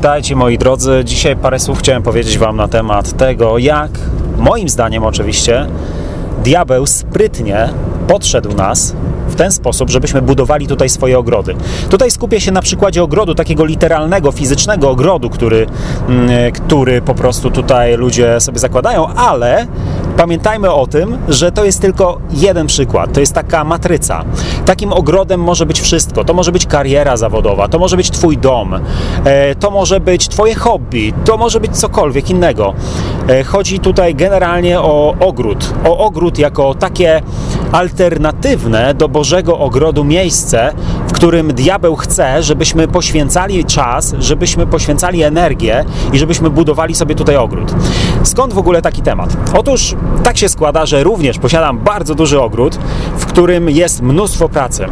Witajcie moi drodzy. Dzisiaj parę słów chciałem powiedzieć Wam na temat tego, jak moim zdaniem oczywiście diabeł sprytnie podszedł nas w ten sposób, żebyśmy budowali tutaj swoje ogrody. Tutaj skupię się na przykładzie ogrodu, takiego literalnego, fizycznego ogrodu, który, mm, który po prostu tutaj ludzie sobie zakładają, ale pamiętajmy o tym, że to jest tylko jeden przykład. To jest taka matryca. Takim ogrodem może być wszystko. To może być kariera zawodowa, to może być Twój dom, e, to może być Twoje hobby, to może być cokolwiek innego. E, Chodzi tutaj generalnie o ogród. O ogród jako takie alternatywne do Bożego ogrodu miejsce, którym diabeł chce, żebyśmy poświęcali czas, żebyśmy poświęcali energię i żebyśmy budowali sobie tutaj ogród. Skąd w ogóle taki temat? Otóż tak się składa, że również posiadam bardzo duży ogród, w którym jest mnóstwo pracy.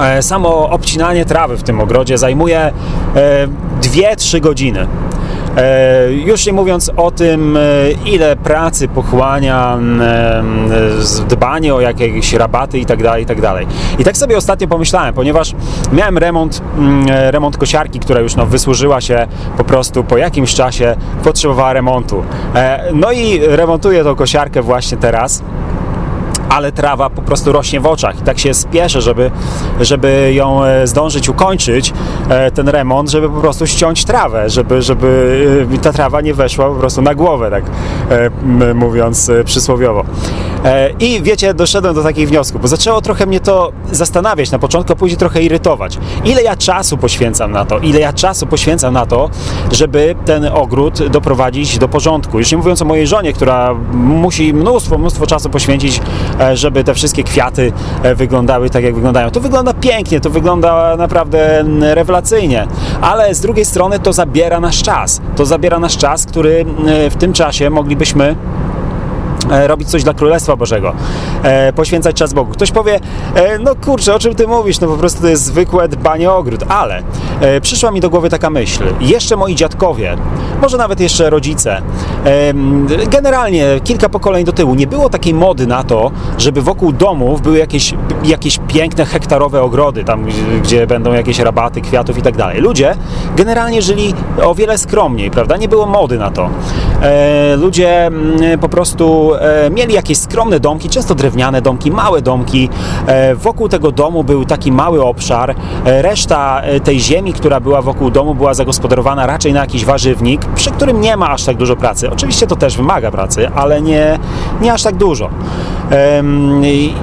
E, Samo obcinanie trawy w tym ogrodzie zajmuje 2-3 godziny. E, Już nie mówiąc o tym, e, ile pracy pochłania e, dbanie o jakieś rabaty i tak dalej, i tak. I tak sobie ostatnio pomyślałem, ponieważ miałem remont, remont kosiarki, która już no, wysłużyła się po prostu po jakimś czasie, potrzebowała remontu. No i remontuję tą kosiarkę właśnie teraz ale trawa po prostu rośnie w oczach i tak się spieszę, żeby, żeby ją e, zdążyć ukończyć, e, ten remont, żeby po prostu ściąć trawę, żeby, żeby e, ta trawa nie weszła po prostu na głowę, tak mówiąc przysłowiowo. I wiecie, doszedłem do takich wniosków, bo zaczęło trochę mnie to zastanawiać na początku, a później trochę irytować. Ile ja czasu poświęcam na to, ile ja czasu poświęcam na to, żeby ten ogród doprowadzić do porządku. Już nie mówiąc o mojej żonie, która musi mnóstwo, mnóstwo czasu poświęcić, żeby te wszystkie kwiaty e, wyglądały tak, jak wyglądają. To wygląda pięknie, to wygląda naprawdę rewelacyjnie, ale z drugiej strony to zabiera nasz czas. To zabiera nasz czas, który w tym czasie moglibyśmy e, robić coś dla Królestwa Bożego, e, poświęcać czas Bogu. Ktoś powie, e, no kurczę, o czym ty mówisz, no po prostu to jest zwykłe dbanie o ogród, ale e, przyszła mi do głowy taka myśl, jeszcze moi dziadkowie, może nawet jeszcze rodzice, generalnie kilka pokoleń do tyłu, nie było takiej mody na to, żeby wokół domów były jakieś, jakieś piękne, hektarowe ogrody, tam gdzie będą jakieś rabaty, kwiatów i tak dalej. Ludzie generalnie żyli o wiele skromniej, prawda? Nie było mody na to. E, ludzie mm, po prostu e, mieli jakieś skromne domki, często drewniane domki, małe domki. E, wokół tego domu był taki mały obszar. Reszta tej ziemi, która była wokół domu, była zagospodarowana raczej na jakiś warzywnik, przy którym nie ma aż tak dużo pracy. Oczywiście to też wymaga pracy, ale nie, nie aż tak dużo.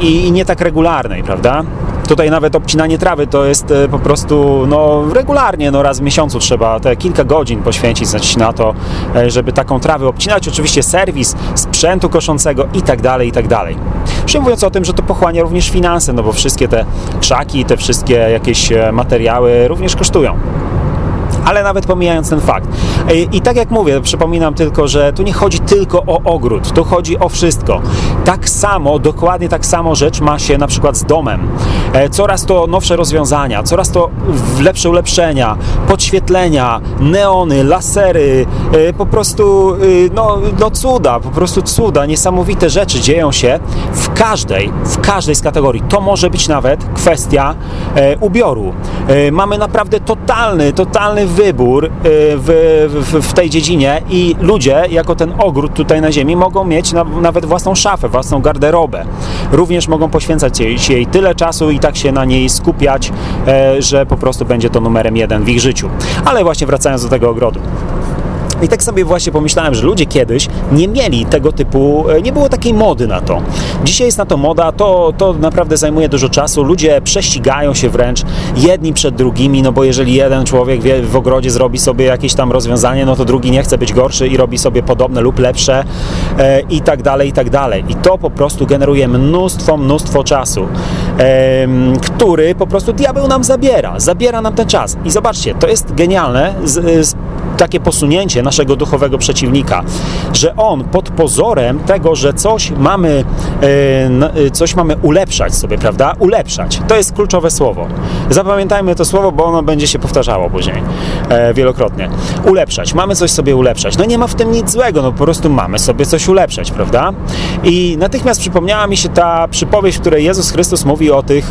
I nie tak regularnej, prawda? Tutaj nawet obcinanie trawy to jest e, po prostu no, regularnie, no raz w miesiącu trzeba te kilka godzin poświęcić znaczy, na to, e, żeby taką trawę obcinać. Oczywiście serwis sprzętu koszącego i tak dalej, i tak dalej. Już mówiąc o tym, że to pochłania również finanse, no bo wszystkie te krzaki, te wszystkie jakieś e, materiały również kosztują. Ale nawet pomijając ten fakt. I, tak jak mówię, przypominam tylko, że tu nie chodzi tylko o ogród, tu chodzi o wszystko. Tak samo, dokładnie tak samo rzecz ma się na przykład z domem. E, Coraz to nowsze rozwiązania, coraz to lepsze ulepszenia, podświetlenia, neony, lasery, e, po prostu y, no, no cuda, po prostu cuda, niesamowite rzeczy dzieją się w każdej, w każdej z kategorii. To może być nawet kwestia e, ubioru. E, mamy naprawdę totalny, totalny wybór e, w, w, w tej dziedzinie i ludzie, jako ten ogród tutaj na ziemi, mogą mieć na, nawet własną szafę, własną garderobę. Również mogą poświęcać jej, jej tyle czasu i tak się na niej skupiać, e, że po prostu będzie to numerem jeden w ich życiu. Ale właśnie wracając do tego ogrodu. I tak sobie właśnie pomyślałem, że ludzie kiedyś nie mieli tego typu, e, nie było takiej mody na to. Dzisiaj jest na to moda, to, to naprawdę zajmuje dużo czasu. Ludzie prześcigają się wręcz jedni przed drugimi, no bo jeżeli jeden człowiek wie, w ogrodzie zrobi sobie jakieś tam rozwiązanie, no to drugi nie chce być gorszy i robi sobie podobne lub lepsze e, i tak dalej, i tak dalej. I to po prostu generuje mnóstwo, mnóstwo czasu, który po prostu diabeł nam zabiera. Zabiera nam ten czas. I zobaczcie, to jest genialne. Z, z, takie posunięcie naszego duchowego przeciwnika, że on pod pozorem tego, że coś mamy, e, e, coś mamy ulepszać sobie, prawda? Ulepszać. To jest kluczowe słowo. Zapamiętajmy to słowo, bo ono będzie się powtarzało później e, wielokrotnie. Ulepszać. Mamy coś sobie ulepszać. No nie ma w tym nic złego, no po prostu mamy sobie coś ulepszać, prawda? I natychmiast przypomniała mi się ta przypowieść, w której Jezus Chrystus mówi o tych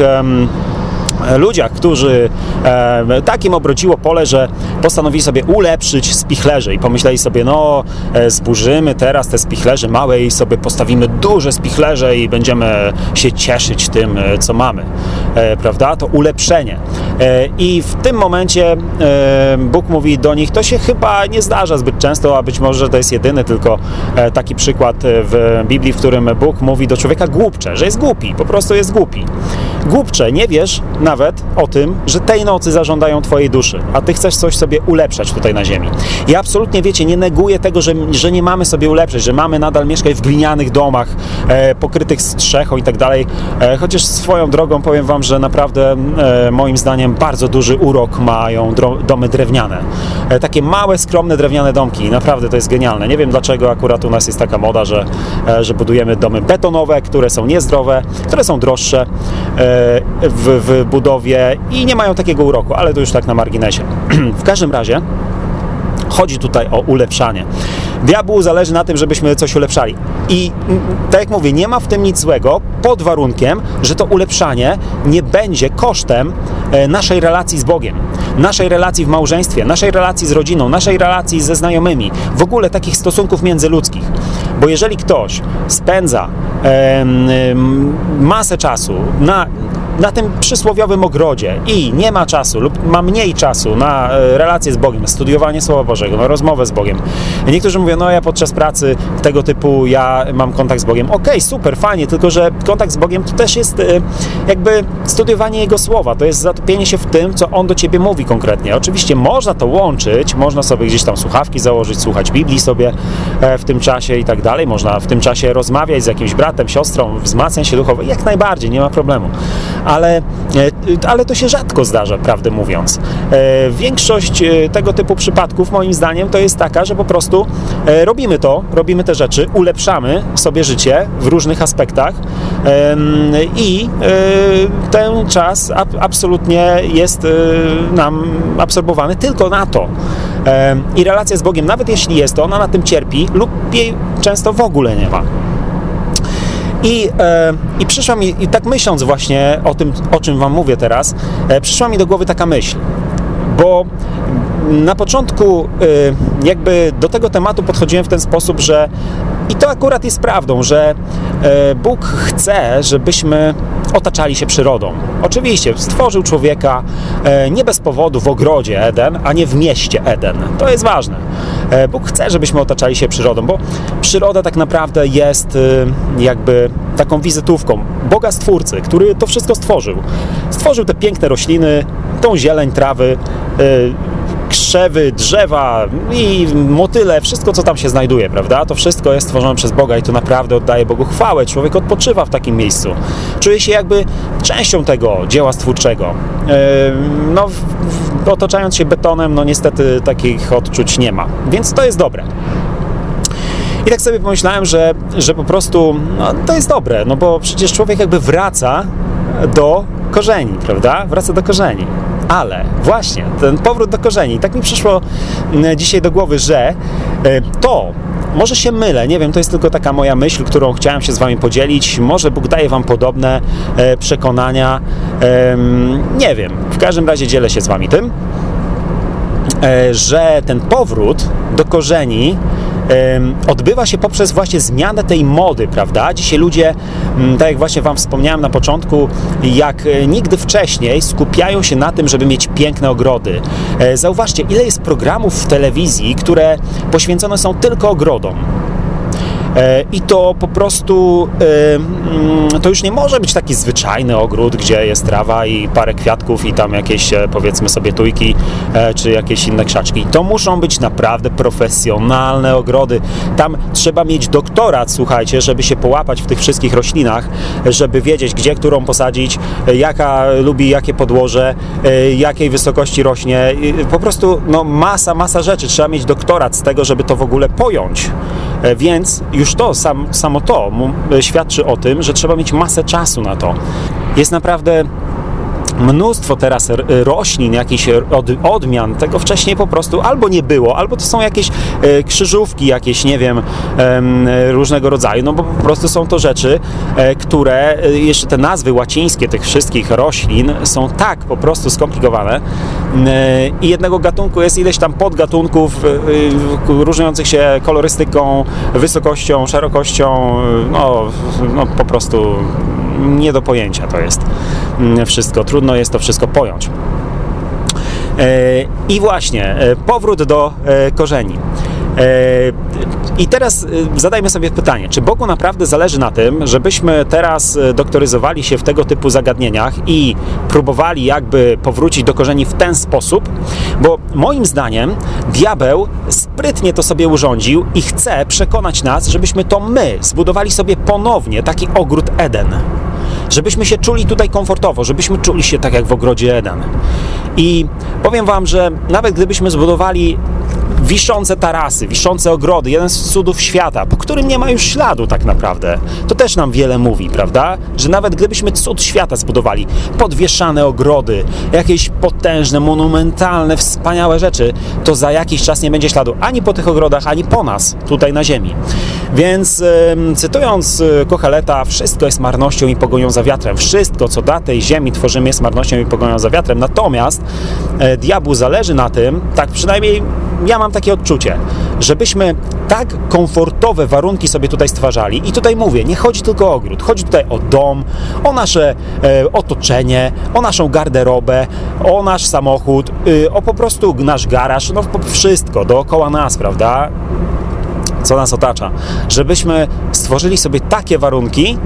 ludziach, którzy e, takim obrodziło pole, że postanowili sobie ulepszyć spichlerze i pomyśleli sobie, no e, zburzymy teraz te spichlerze małe i sobie postawimy duże spichlerze i będziemy się cieszyć tym, e, co mamy, prawda? To ulepszenie. E, I w tym momencie e, Bóg mówi do nich, to się chyba nie zdarza zbyt często, a być może to jest jedyny tylko e, taki przykład e, w Biblii, w którym Bóg mówi do człowieka głupcze, że jest głupi, po prostu jest głupi. Głupcze, nie wiesz nawet o tym, że tej nocy zażądają twojej duszy, a ty chcesz coś sobie ulepszać tutaj na ziemi. I absolutnie, wiecie, nie neguję tego, że, że nie mamy sobie ulepszać, że mamy nadal mieszkać w glinianych domach, e, pokrytych strzechą i tak dalej, e, chociaż swoją drogą powiem wam, że naprawdę e, moim zdaniem bardzo duży urok mają domy drewniane. E, takie małe, skromne drewniane domki, naprawdę to jest genialne. Nie wiem dlaczego akurat u nas jest taka moda, że, e, że budujemy domy betonowe, które są niezdrowe, które są droższe w, w budowie i nie mają takiego uroku, ale to już tak na marginesie. w każdym razie chodzi tutaj o ulepszanie. Diabłu zależy na tym, żebyśmy coś ulepszali. I tak jak mówię, nie ma w tym nic złego, pod warunkiem, że to ulepszanie nie będzie kosztem e, naszej relacji z Bogiem, naszej relacji w małżeństwie, naszej relacji z rodziną, naszej relacji ze znajomymi, w ogóle takich stosunków międzyludzkich. Bo jeżeli ktoś spędza em, masę czasu na na tym przysłowiowym ogrodzie i nie ma czasu lub ma mniej czasu na e, relacje z Bogiem, studiowanie Słowa Bożego, na rozmowę z Bogiem. Niektórzy mówią, no ja podczas pracy tego typu ja mam kontakt z Bogiem. Okej, super, fajnie, tylko że kontakt z Bogiem to też jest e, jakby studiowanie Jego Słowa, to jest zatopienie się w tym, co On do Ciebie mówi konkretnie. Oczywiście można to łączyć, można sobie gdzieś tam słuchawki założyć, słuchać Biblii sobie e, w tym czasie i tak dalej, można w tym czasie rozmawiać z jakimś bratem, siostrą, wzmacniać się duchowo, jak najbardziej, nie ma problemu ale, e, ale to się rzadko zdarza, prawdę mówiąc. E, Większość e, tego typu przypadków, moim zdaniem, to jest taka, że po prostu robimy to, robimy te rzeczy, ulepszamy sobie życie w różnych aspektach i ten czas ab- absolutnie jest nam absorbowany tylko na to. I relacja z Bogiem, nawet jeśli jest to, ona na tym cierpi lub jej często w ogóle nie ma. I, e, I przyszła mi, i tak myśląc właśnie o tym, o czym Wam mówię teraz, e, przyszła mi do głowy taka myśl, bo na początku e, jakby do tego tematu podchodziłem w ten sposób, że i to akurat jest prawdą, że e, Bóg chce, żebyśmy otaczali się przyrodą. Oczywiście stworzył człowieka e, nie bez powodu w ogrodzie Eden, a nie w mieście Eden. To jest ważne. E, Bóg chce, żebyśmy otaczali się przyrodą, bo przyroda tak naprawdę jest jakby taką wizytówką Boga Stwórcy, który to wszystko stworzył. Stworzył te piękne rośliny, tą zieleń, trawy, krzewy, drzewa i motyle, wszystko co tam się znajduje, prawda? To wszystko jest stworzone przez Boga i to naprawdę oddaje Bogu chwałę. Człowiek odpoczywa w takim miejscu. Czuje się jakby częścią tego dzieła stwórczego. No, otaczając się betonem, no niestety takich odczuć nie ma. Więc to jest dobre. I tak sobie pomyślałem, że, że po prostu no, to jest dobre, no bo przecież człowiek jakby wraca do korzeni, prawda? Wraca do korzeni. Ale właśnie, ten powrót do korzeni. Tak mi przyszło mm, dzisiaj do głowy, że e, to, może się mylę, nie wiem, to jest tylko taka moja myśl, którą chciałem się z Wami podzielić. Może Bóg daje Wam podobne e, przekonania. Nie wiem, w każdym razie dzielę się z Wami tym e, że ten powrót do korzeni odbywa się poprzez właśnie zmianę tej mody, prawda? Dzisiaj ludzie, mm, tak jak właśnie Wam wspomniałem na początku, jak e, nigdy wcześniej skupiają się na tym, żeby mieć piękne ogrody. E, Zauważcie, ile jest programów w telewizji, które poświęcone są tylko ogrodom. E, I to po prostu e, mm, to już nie może być taki zwyczajny ogród, gdzie jest trawa i parę kwiatków i tam jakieś e, powiedzmy sobie tujki czy jakieś inne krzaczki. To muszą być naprawdę profesjonalne ogrody. Tam trzeba mieć doktorat, słuchajcie, żeby się połapać w tych wszystkich roślinach, żeby wiedzieć, gdzie którą posadzić, jaka lubi jakie podłoże, jakiej wysokości rośnie. Po prostu no, masa, masa rzeczy. Trzeba mieć doktorat z tego, żeby to w ogóle pojąć. E, Więc już to, sam, samo to e, świadczy o tym, że trzeba mieć masę czasu na to. Jest naprawdę mnóstwo teraz r- roślin, jakichś od, odmian, tego wcześniej po prostu albo nie było, albo to są jakieś e, krzyżówki, jakieś, nie wiem, em, e, różnego rodzaju, no bo po prostu są to rzeczy, e, które, e, jeszcze te nazwy łacińskie tych wszystkich roślin są tak po prostu skomplikowane e, i jednego gatunku jest ileś tam podgatunków e, e, różniących się kolorystyką, wysokością, szerokością, e, no, no po prostu nie do pojęcia to jest mm, wszystko. Trudno jest to wszystko pojąć. E, I właśnie, e, powrót do e, korzeni. I teraz e, zadajmy sobie pytanie, czy Bogu naprawdę zależy na tym, żebyśmy teraz e, doktoryzowali się w tego typu zagadnieniach i próbowali jakby powrócić do korzeni w ten sposób? Bo moim zdaniem diabeł sprytnie to sobie urządził i chce przekonać nas, żebyśmy to my zbudowali sobie ponownie taki ogród Eden żebyśmy się czuli tutaj komfortowo, żebyśmy czuli się tak jak w ogrodzie Eden. I powiem Wam, że nawet gdybyśmy zbudowali wiszące tarasy, wiszące ogrody, jeden z cudów świata, po którym nie ma już śladu tak naprawdę. To też nam wiele mówi, prawda? Że nawet gdybyśmy cud świata zbudowali, podwieszane ogrody, jakieś potężne, monumentalne, wspaniałe rzeczy, to za jakiś czas nie będzie śladu ani po tych ogrodach, ani po nas, tutaj na ziemi. Więc cytując y, Kocheleta, wszystko jest marnością i pogonią za wiatrem. Wszystko, co da tej ziemi tworzymy, jest marnością i pogonią za wiatrem. Natomiast e, diabłu zależy na tym, tak przynajmniej ja mam takie odczucie, żebyśmy tak komfortowe warunki sobie tutaj stwarzali. I tutaj mówię, nie chodzi tylko o ogród, chodzi tutaj o dom, o nasze e, otoczenie, o naszą garderobę, o nasz samochód, y, o po prostu nasz garaż, no wszystko dookoła nas, prawda? Co nas otacza, żebyśmy stworzyli sobie takie warunki,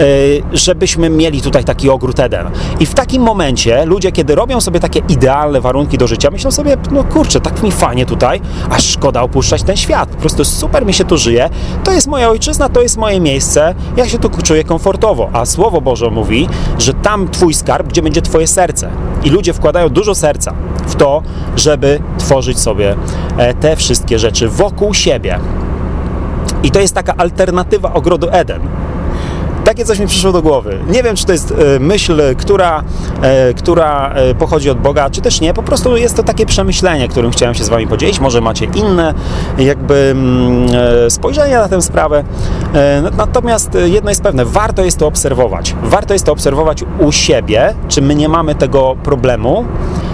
y, żebyśmy mieli tutaj taki ogród Eden. I w takim momencie ludzie, kiedy robią sobie takie idealne warunki do życia, myślą sobie, no kurczę, tak mi fajnie tutaj, aż szkoda opuszczać ten świat. Po prostu super mi się tu żyje, to jest moja ojczyzna, to jest moje miejsce, ja się tu czuję komfortowo. A Słowo Boże mówi, że tam Twój skarb, gdzie będzie Twoje serce. I ludzie wkładają dużo serca w to, żeby tworzyć sobie e, te wszystkie rzeczy wokół siebie. I to jest taka alternatywa ogrodu Eden. Takie coś mi przyszło do głowy. Nie wiem, czy to jest e, myśl, która, e, która e, pochodzi od Boga, czy też nie. Po prostu jest to takie przemyślenie, którym chciałem się z Wami podzielić. Może macie inne jakby mm, spojrzenie na tę sprawę. E, Natomiast jedno jest pewne, warto jest to obserwować. Warto jest to obserwować u siebie, czy my nie mamy tego problemu em,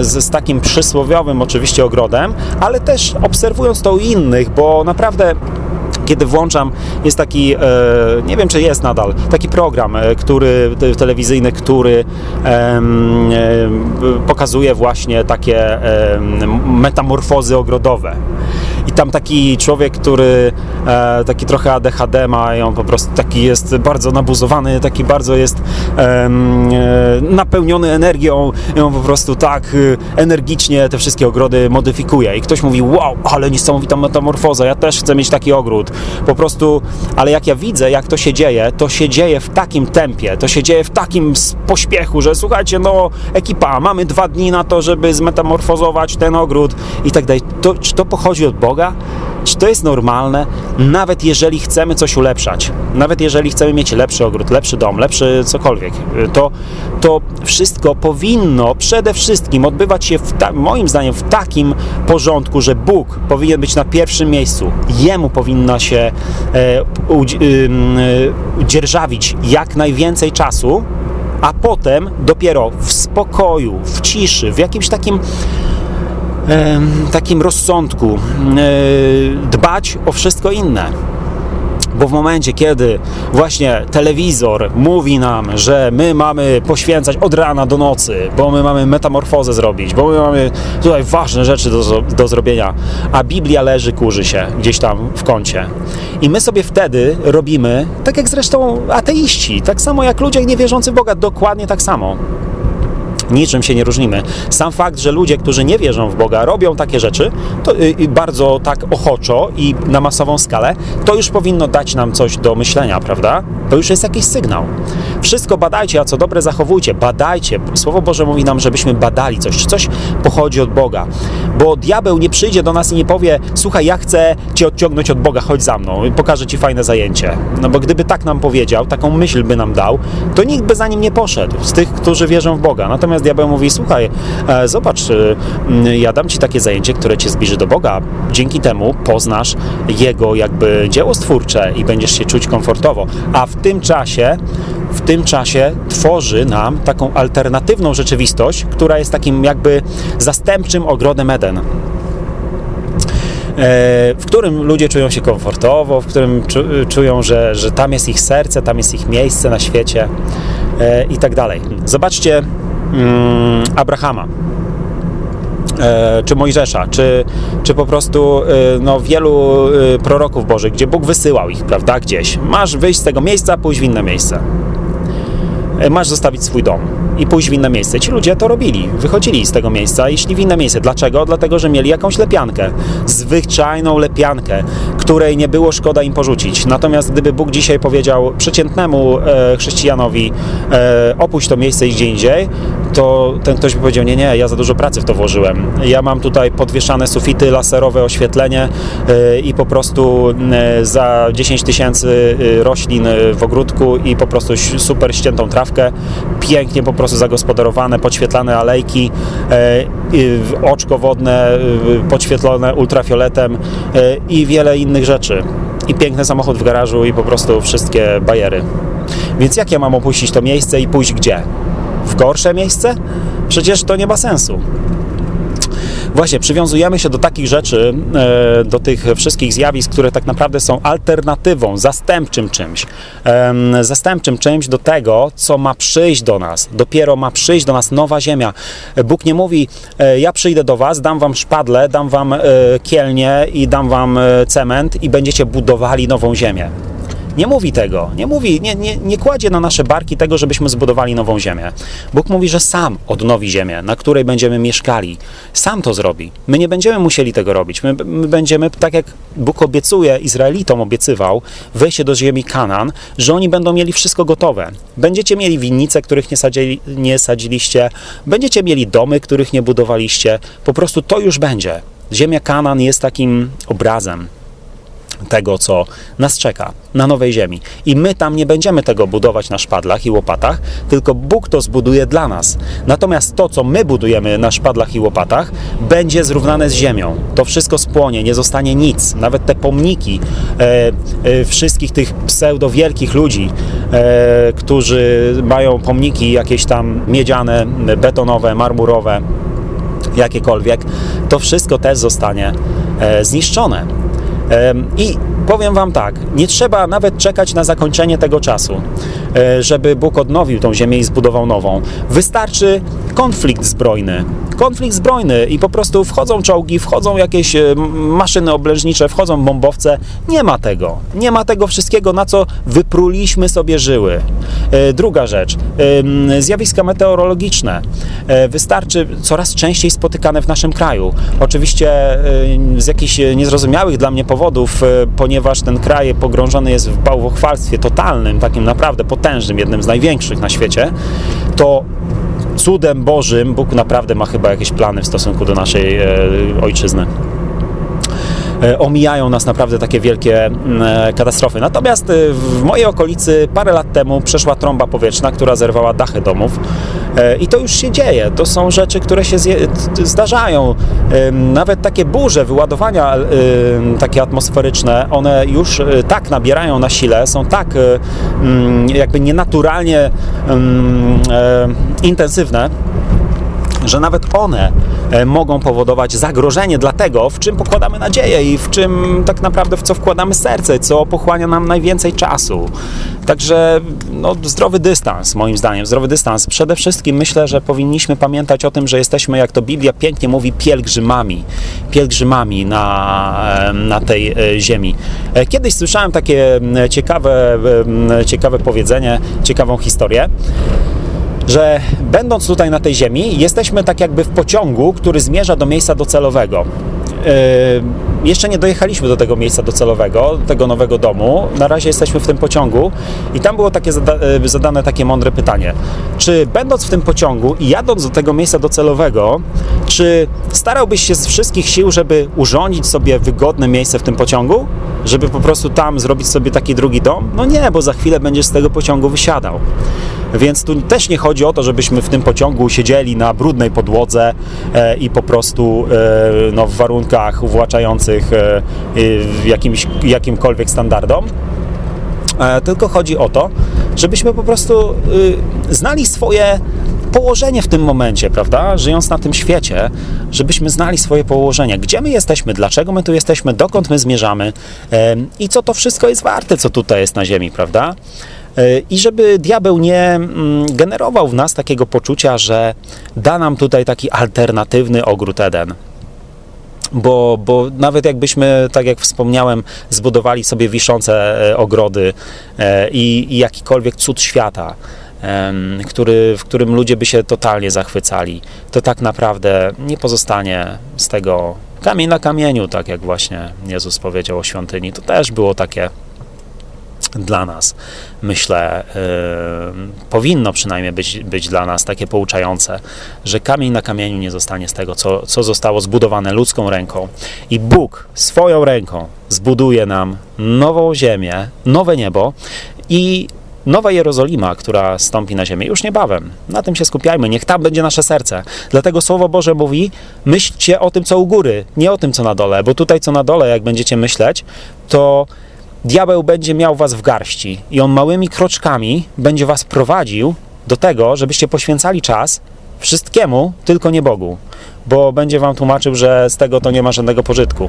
z, z takim przysłowiowym oczywiście ogrodem, ale też obserwując to u innych, bo naprawdę kiedy włączam, jest taki, e, nie wiem czy jest nadal, taki program, e, który, te- telewizyjny, który e, pokazuje właśnie takie metamorfozy ogrodowe. I tam taki człowiek, który e, taki trochę ADHD ma i on po prostu taki jest bardzo nabuzowany, taki bardzo jest e, napełniony energią i on po prostu tak e, energicznie te wszystkie ogrody modyfikuje. I ktoś mówi, wow, ale niesamowita metamorfoza, ja też chcę mieć taki ogród. Po prostu, ale jak ja widzę, jak to się dzieje, to się dzieje w takim tempie, to się dzieje w takim pośpiechu, że słuchajcie, no ekipa, mamy dwa dni na to, żeby zmetamorfozować ten ogród i tak dalej. To, czy to pochodzi od Boga? Czy to jest normalne? Nawet jeżeli chcemy coś ulepszać, nawet jeżeli chcemy mieć lepszy ogród, lepszy dom, lepszy cokolwiek, to, to wszystko powinno przede wszystkim odbywać się, ta, moim zdaniem, w takim porządku, że Bóg powinien być na pierwszym miejscu. Jemu powinna się e, ym, e, dzierżawić jak najwięcej czasu, a potem dopiero w spokoju, w ciszy, w jakimś takim takim rozsądku dbać o wszystko inne. Bo w momencie, kiedy właśnie telewizor mówi nam, że my mamy poświęcać od rana do nocy, bo my mamy metamorfozę zrobić, bo my mamy tutaj ważne rzeczy do, do zrobienia, a Biblia leży, kurzy się gdzieś tam w kącie. I my sobie wtedy robimy, tak jak zresztą ateiści, tak samo jak ludzie niewierzący w Boga, dokładnie tak samo niczym się nie różnimy. Sam fakt, że ludzie, którzy nie wierzą w Boga, robią takie rzeczy, to y, bardzo tak ochoczo i na masową skalę, to już powinno dać nam coś do myślenia, prawda? To już jest jakiś sygnał. Wszystko badajcie, a co dobre zachowujcie. Badajcie. Słowo Boże mówi nam, żebyśmy badali coś, czy coś pochodzi od Boga. Bo diabeł nie przyjdzie do nas i nie powie: Słuchaj, ja chcę cię odciągnąć od Boga, chodź za mną, pokażę ci fajne zajęcie. No bo gdyby tak nam powiedział, taką myśl by nam dał, to nikt by za nim nie poszedł z tych, którzy wierzą w Boga. Natomiast diabeł mówi: Słuchaj, e, zobacz, e, ja dam ci takie zajęcie, które cię zbliży do Boga. Dzięki temu poznasz jego jakby dzieło stwórcze i będziesz się czuć komfortowo. A w tym czasie, w tym czasie tworzy nam taką alternatywną rzeczywistość, która jest takim jakby zastępczym ogrodem Eden e, w którym ludzie czują się komfortowo, w którym czu, czują, że, że tam jest ich serce, tam jest ich miejsce na świecie e, i tak dalej. Zobaczcie mm, Abrahama. E, czy Mojżesza, czy, czy po prostu e, no, wielu e, proroków Bożych, gdzie Bóg wysyłał ich, prawda, gdzieś. Masz wyjść z tego miejsca, pójść w inne miejsce. E, Masz zostawić swój dom i pójść w inne miejsce. Ci ludzie to robili. Wychodzili z tego miejsca i szli w inne miejsce. Dlaczego? Dlatego, że mieli jakąś lepiankę. Zwyczajną lepiankę, której nie było szkoda im porzucić. Natomiast gdyby Bóg dzisiaj powiedział przeciętnemu e, chrześcijanowi e, opuść to miejsce i gdzie indziej, to ten ktoś by powiedział, nie, nie, ja za dużo pracy w to włożyłem. Ja mam tutaj podwieszane sufity, laserowe oświetlenie e, i po prostu e, za 10 tysięcy e, roślin e, w ogródku i po prostu super ściętą trawkę, pięknie po prostu zagospodarowane, podświetlane alejki, e, oczko wodne podświetlone ultrafioletem e, i wiele innych rzeczy. I piękny samochód w garażu i po prostu wszystkie bajery. Więc jak ja mam opuścić to miejsce i pójść gdzie? W gorsze miejsce? Przecież to nie ma sensu. Właśnie, przywiązujemy się do takich rzeczy, e, do tych wszystkich zjawisk, które tak naprawdę są alternatywą, zastępczym czymś. Zastępczym czymś do tego, co ma przyjść do nas. Dopiero ma przyjść do nas nowa ziemia. Bóg nie mówi, e, ja przyjdę do was, dam wam szpadle, dam wam e, kielnie i dam wam e, cement i będziecie budowali nową ziemię. Nie mówi tego, nie mówi, nie, nie, nie kładzie na nasze barki tego, żebyśmy zbudowali nową ziemię. Bóg mówi, że sam odnowi ziemię, na której będziemy mieszkali. Sam to zrobi. My nie będziemy musieli tego robić. My, my będziemy, tak jak Bóg obiecuje, Izraelitom obiecywał, wejście do ziemi Kanan, że oni będą mieli wszystko gotowe. Będziecie mieli winnice, których nie, sadzili, nie sadziliście, będziecie mieli domy, których nie budowaliście. Po prostu to już będzie. Ziemia Kanan jest takim obrazem tego, co nas czeka na nowej ziemi. I my tam nie będziemy tego budować na szpadlach i łopatach, tylko Bóg to zbuduje dla nas. Natomiast to, co my budujemy na szpadlach i łopatach, będzie zrównane z ziemią. To wszystko spłonie, nie zostanie nic. Nawet te pomniki e, e, wszystkich tych pseudo-wielkich ludzi, e, którzy mają pomniki jakieś tam miedziane, betonowe, marmurowe, jakiekolwiek, to wszystko też zostanie e, zniszczone. I powiem Wam tak, nie trzeba nawet czekać na zakończenie tego czasu, e, żeby Bóg odnowił tą ziemię i zbudował nową. Wystarczy konflikt zbrojny. Konflikt zbrojny i po prostu wchodzą czołgi, wchodzą jakieś e, maszyny oblężnicze, wchodzą bombowce. Nie ma tego. Nie ma tego wszystkiego, na co wypruliśmy sobie żyły. E, Druga rzecz, em, zjawiska meteorologiczne. E, Wystarczy coraz częściej spotykane w naszym kraju. Oczywiście e, z jakichś niezrozumiałych dla mnie powodów, e, ponieważ ten kraj pogrążony jest w bałwochwalstwie totalnym, takim naprawdę potężnym, jednym z największych na świecie, to cudem Bożym Bóg naprawdę ma chyba jakieś plany w stosunku do naszej e, ojczyzny e, omijają nas naprawdę takie wielkie mm, e, katastrofy. Natomiast w mojej okolicy parę lat temu przeszła trąba powietrzna, która zerwała dachy domów i to już się dzieje. To są rzeczy, które się zdarzają. Nawet takie burze, wyładowania em, takie atmosferyczne, one już e, tak nabierają na sile, są tak e, mm, jakby nienaturalnie e, intensywne, że nawet one e, mogą powodować zagrożenie dla tego, w czym pokładamy nadzieję i w czym tak naprawdę w co wkładamy serce, co pochłania nam najwięcej czasu. Także no, zdrowy dystans, moim zdaniem, zdrowy dystans. Przede wszystkim myślę, że powinniśmy pamiętać o tym, że jesteśmy, jak to Biblia pięknie mówi, pielgrzymami. Pielgrzymami na, e, na tej e, ziemi. Kiedyś słyszałem takie ciekawe, ciekawe powiedzenie, ciekawą historię że będąc tutaj na tej ziemi, jesteśmy tak jakby w pociągu, który zmierza do miejsca docelowego. Yy, jeszcze nie dojechaliśmy do tego miejsca docelowego, do tego nowego domu. Na razie jesteśmy w tym pociągu i tam było takie zada e, zadane takie mądre pytanie. Czy będąc w tym pociągu i jadąc do tego miejsca docelowego, czy starałbyś się z wszystkich sił, żeby urządzić sobie wygodne miejsce w tym pociągu? Żeby po prostu tam zrobić sobie taki drugi dom? No nie, bo za chwilę będziesz z tego pociągu wysiadał. Więc tu też nie chodzi o to, żebyśmy w tym pociągu siedzieli na brudnej podłodze e, i po prostu e, no, w warunkach uwłaczających e, jakimś, jakimkolwiek standardom. E, tylko chodzi o to, żebyśmy po prostu y, znali swoje położenie w tym momencie, prawda? Żyjąc na tym świecie, żebyśmy znali swoje położenie, gdzie my jesteśmy, dlaczego my tu jesteśmy, dokąd my zmierzamy i co to wszystko jest warte, co tutaj jest na ziemi, prawda? E, I żeby diabeł nie mm, generował w nas takiego poczucia, że da nam tutaj taki alternatywny ogród Eden bo, bo nawet jakbyśmy, tak jak wspomniałem, zbudowali sobie wiszące e, ogrody e, i, i jakikolwiek cud świata, który, w którym ludzie by się totalnie zachwycali, to tak naprawdę nie pozostanie z tego kamień na kamieniu, tak jak właśnie Jezus powiedział o świątyni. To też było takie dla nas, myślę, yy, powinno przynajmniej być, być dla nas takie pouczające, że kamień na kamieniu nie zostanie z tego, co, co zostało zbudowane ludzką ręką. I Bóg swoją ręką zbuduje nam nową ziemię, nowe niebo i Nowa Jerozolima, która stąpi na ziemię już niebawem. Na tym się skupiajmy, niech tam będzie nasze serce. Dlatego Słowo Boże mówi: myślcie o tym, co u góry, nie o tym, co na dole, bo tutaj, co na dole, jak będziecie myśleć, to diabeł będzie miał was w garści i on małymi kroczkami będzie was prowadził do tego, żebyście poświęcali czas wszystkiemu, tylko nie Bogu. Bo będzie wam tłumaczył, że z tego to nie ma żadnego pożytku.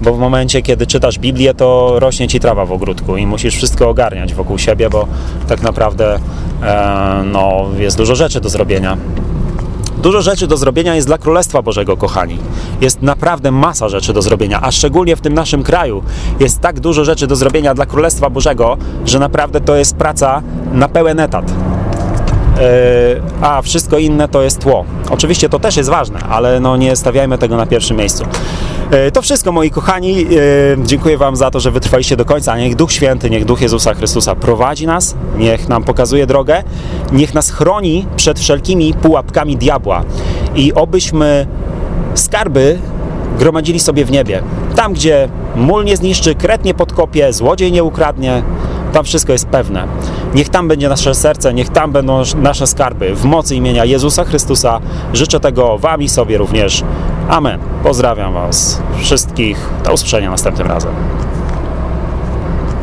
Bo w momencie, kiedy czytasz Biblię, to rośnie ci trawa w ogródku i musisz wszystko ogarniać wokół siebie, bo tak naprawdę e, no, jest dużo rzeczy do zrobienia. Dużo rzeczy do zrobienia jest dla Królestwa Bożego, kochani. Jest naprawdę masa rzeczy do zrobienia, a szczególnie w tym naszym kraju jest tak dużo rzeczy do zrobienia dla Królestwa Bożego, że naprawdę to jest praca na pełen etat. Yy, a wszystko inne to jest tło. Oczywiście to też jest ważne, ale no nie stawiajmy tego na pierwszym miejscu. Yy, To wszystko, moi kochani. Yy, Dziękuję Wam za to, że wytrwaliście do końca. Niech Duch Święty, niech Duch Jezusa Chrystusa prowadzi nas, niech nam pokazuje drogę, niech nas chroni przed wszelkimi pułapkami diabła i obyśmy skarby gromadzili sobie w niebie. Tam, gdzie mól nie zniszczy, kret nie podkopie, złodziej nie ukradnie, tam wszystko jest pewne. Niech tam będzie nasze serce, niech tam będą nasze skarby. W mocy imienia Jezusa Chrystusa życzę tego Wam i sobie również. Amen. Pozdrawiam Was wszystkich. Do usłyszenia następnym razem.